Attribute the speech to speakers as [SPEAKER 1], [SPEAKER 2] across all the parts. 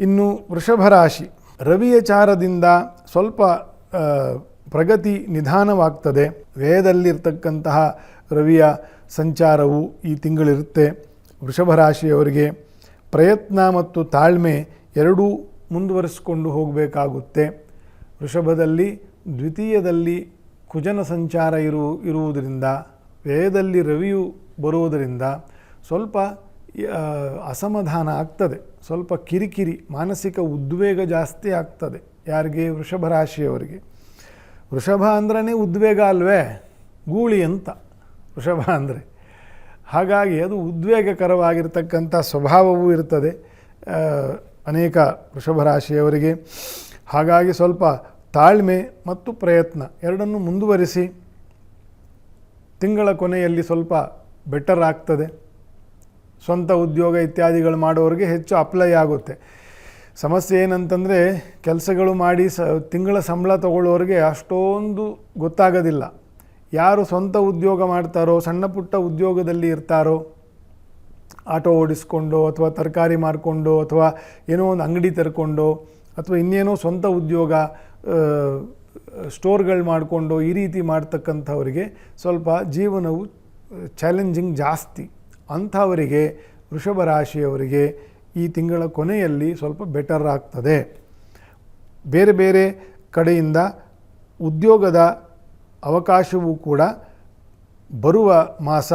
[SPEAKER 1] ಇನ್ನು ವೃಷಭ ರಾಶಿ, ರವಿಯ ಚಾರದಿಂದ ಸ್ವಲ್ಪ ಪ್ರಗತಿ ನಿಧಾನವಾಗ್ತದೆ. ವ್ಯಯದಲ್ಲಿರ್ತಕ್ಕಂತಹ ರವಿಯ ಸಂಚಾರವು ಈ ತಿಂಗಳಿರುತ್ತೆ. ವೃಷಭ ರಾಶಿಯವರಿಗೆ ಪ್ರಯತ್ನ ಮತ್ತು ತಾಳ್ಮೆ ಎರಡೂ ಮುಂದುವರಿಸಿಕೊಂಡು ಹೋಗಬೇಕಾಗುತ್ತೆ. ವೃಷಭದಲ್ಲಿ, ದ್ವಿತೀಯದಲ್ಲಿ ಕುಜನ ಸಂಚಾರ ಇರು, ಇರುವುದರಿಂದ ವ್ಯಯದಲ್ಲಿ ರವಿಯು ಬರುವುದರಿಂದ ಸ್ವಲ್ಪ ಅಸಮಾಧಾನ ಆಗ್ತದೆ. ಸ್ವಲ್ಪ ಕಿರಿಕಿರಿ, ಮಾನಸಿಕ ಉದ್ವೇಗ ಜಾಸ್ತಿ ಆಗ್ತದೆ ಯಾರಿಗೆ? ವೃಷಭ ರಾಶಿಯವರಿಗೆ. ವೃಷಭ ಅಂದ್ರೇ ಉದ್ವೇಗ ಅಲ್ವೇ? ಗೂಳಿ ಅಂತ ವೃಷಭ ಅಂದರೆ. ಹಾಗಾಗಿ ಅದು ಉದ್ವೇಗಕರವಾಗಿರ್ತಕ್ಕಂಥ ಸ್ವಭಾವವೂ ಇರ್ತದೆ ಅನೇಕ ವೃಷಭ ರಾಶಿಯವರಿಗೆ. ಹಾಗಾಗಿ ಸ್ವಲ್ಪ ತಾಳ್ಮೆ ಮತ್ತು ಪ್ರಯತ್ನ ಎರಡನ್ನು ಮುಂದುವರಿಸಿ ತಿಂಗಳ ಕೊನೆಯಲ್ಲಿ ಸ್ವಲ್ಪ ಬೆಟರ್ ಆಗ್ತದೆ. ಸ್ವಂತ ಉದ್ಯೋಗ ಇತ್ಯಾದಿಗಳು ಮಾಡೋರಿಗೆ ಹೆಚ್ಚು ಅಪ್ಲೈ ಆಗುತ್ತೆ. ಸಮಸ್ಯೆ ಏನಂತಂದರೆ ಕೆಲಸಗಳು ಮಾಡಿ ಸ, ತಿಂಗಳ ಸಂಬಳ ತಗೊಳ್ಳೋರಿಗೆ ಅಷ್ಟೊಂದು ಗೊತ್ತಾಗೋದಿಲ್ಲ. ಯಾರು ಸ್ವಂತ ಉದ್ಯೋಗ ಮಾಡ್ತಾರೋ, ಸಣ್ಣ ಪುಟ್ಟ ಉದ್ಯೋಗದಲ್ಲಿ ಇರ್ತಾರೋ, ಆಟೋ ಓಡಿಸ್ಕೊಂಡು ಅಥವಾ ತರಕಾರಿ ಮಾರಿಕೊಂಡು ಅಥವಾ ಏನೋ ಒಂದು ಅಂಗಡಿ ತೆರ್ಕೊಂಡು ಅಥವಾ ಇನ್ನೇನೋ ಸ್ವಂತ ಉದ್ಯೋಗ ಸ್ಟೋರ್ಗಳು ಮಾಡಿಕೊಂಡು ಈ ರೀತಿ ಮಾಡ್ತಕ್ಕಂಥವರಿಗೆ ಸ್ವಲ್ಪ ಜೀವನವು ಚಾಲೆಂಜಿಂಗ್ ಜಾಸ್ತಿ. ಅಂಥವರಿಗೆ, ವೃಷಭ ರಾಶಿಯವರಿಗೆ ಈ ತಿಂಗಳ ಕೊನೆಯಲ್ಲಿ ಸ್ವಲ್ಪ ಬೆಟರ್ ಆಗ್ತದೆ. ಬೇರೆ ಬೇರೆ ಕಡೆಯಿಂದ ಉದ್ಯೋಗದ ಅವಕಾಶವೂ ಕೂಡ ಬರುವ ಮಾಸ,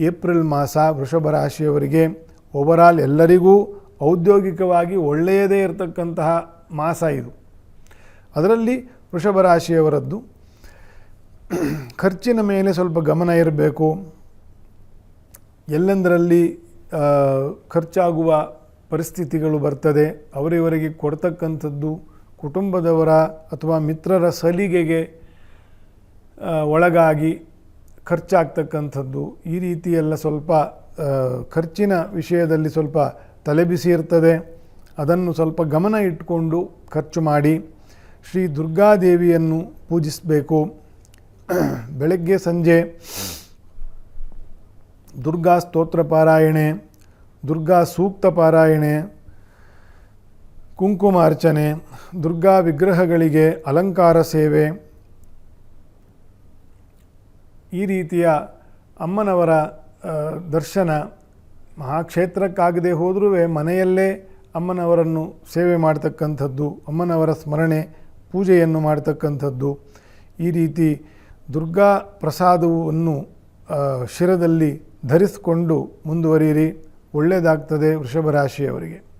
[SPEAKER 1] ಏಪ್ರಿಲ್ ಮಾಸ ವೃಷಭ ರಾಶಿಯವರಿಗೆ ಓವರಾಲ್ ಎಲ್ಲರಿಗೂ ಔದ್ಯೋಗಿಕವಾಗಿ ಒಳ್ಳೆಯದೇ ಇರತಕ್ಕಂತಹ ಮಾಸ ಇದು. ಅದರಲ್ಲಿ ವೃಷಭ ರಾಶಿಯವರದ್ದು ಖರ್ಚಿನ ಮೇಲೆ ಸ್ವಲ್ಪ ಗಮನ ಇರಬೇಕು. ಎಲ್ಲೆಂದರಲ್ಲಿ ಖರ್ಚಾಗುವ ಪರಿಸ್ಥಿತಿಗಳು ಬರ್ತದೆ ಅವರಿವರಿಗೆ ಕೊಡ್ತಕ್ಕಂಥದ್ದು ಕುಟುಂಬದವರ ಅಥವಾ ಮಿತ್ರರ ಸಲಿಗೆಗೆ ಒಳಗಾಗಿ ಖರ್ಚಾಗ್ತಕ್ಕಂಥದ್ದು. ಈ ರೀತಿ ಎಲ್ಲ ಸ್ವಲ್ಪ ಖರ್ಚಿನ ವಿಷಯದಲ್ಲಿ ಸ್ವಲ್ಪ ತಲೆಬಿಸಿ ಇರ್ತದೆ. ಅದನ್ನು ಸ್ವಲ್ಪ ಗಮನ ಇಟ್ಟುಕೊಂಡು ಖರ್ಚು ಮಾಡಿ ಶ್ರೀ ದುರ್ಗಾದೇವಿಯನ್ನು ಪೂಜಿಸಬೇಕು. ಬೆಳಗ್ಗೆ ಸಂಜೆ ದುರ್ಗಾ ಸ್ತೋತ್ರ ಪಾರಾಯಣೆ, ದುರ್ಗಾ ಸೂಕ್ತ ಪಾರಾಯಣೆ ಕುಂಕುಮಾರ್ಚನೆ ದುರ್ಗಾ ವಿಗ್ರಹಗಳಿಗೆ ಅಲಂಕಾರ ಸೇವೆ. ಈ ರೀತಿಯ ಅಮ್ಮನವರ ದರ್ಶನ ಮಹಾಕ್ಷೇತ್ರಕ್ಕಾಗದೆ ಹೋದರೂ ಮನೆಯಲ್ಲೇ ಅಮ್ಮನವರನ್ನು ಸೇವೆ ಮಾಡ್ತಕ್ಕಂಥದ್ದು, ಅಮ್ಮನವರ ಸ್ಮರಣೆ ಪೂಜೆಯನ್ನು ಮಾಡ್ತಕ್ಕಂಥದ್ದು. ಈ ರೀತಿ ದುರ್ಗಾ ಪ್ರಸಾದವನ್ನು ಶಿರದಲ್ಲಿ ಧರಿಸಿಕೊಂಡು ಮುಂದುವರಿಯಿರಿ. ಒಳ್ಳೆಯದಾಗ್ತದೆ ವೃಷಭ ರಾಶಿಯವರಿಗೆ.